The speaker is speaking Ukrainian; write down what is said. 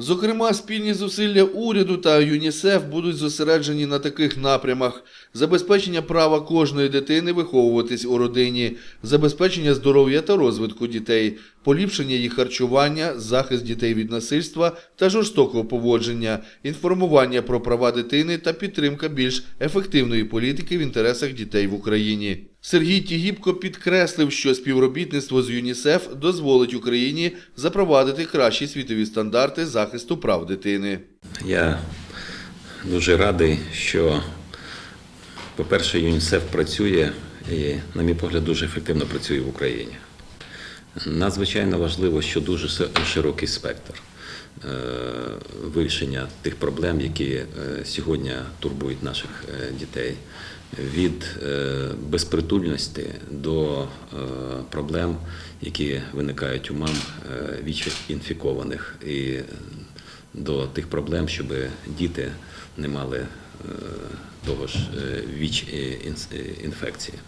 Зокрема, спільні зусилля уряду та ЮНІСЕФ будуть зосереджені на таких напрямах: забезпечення права кожної дитини виховуватись у родині, забезпечення здоров'я та розвитку дітей, поліпшення їх харчування, захист дітей від насильства та жорстокого поводження, інформування про права дитини та підтримка більш ефективної політики в інтересах дітей в Україні. Сергій Тігіпко підкреслив, що співробітництво з ЮНІСЕФ дозволить Україні запровадити кращі світові стандарти захисту прав дитини. Я дуже радий, що, по-перше, ЮНІСЕФ працює і, на мій погляд, дуже ефективно працює в Україні. Надзвичайно важливо, що дуже широкий спектр е, вирішення тих проблем, які е, сьогодні турбують наших е, дітей. Від безпритульності до проблем, які виникають у мам е, ВІЧ-інфікованих, і до тих проблем, щоб діти не мали того ж ВІЧ-інфекції.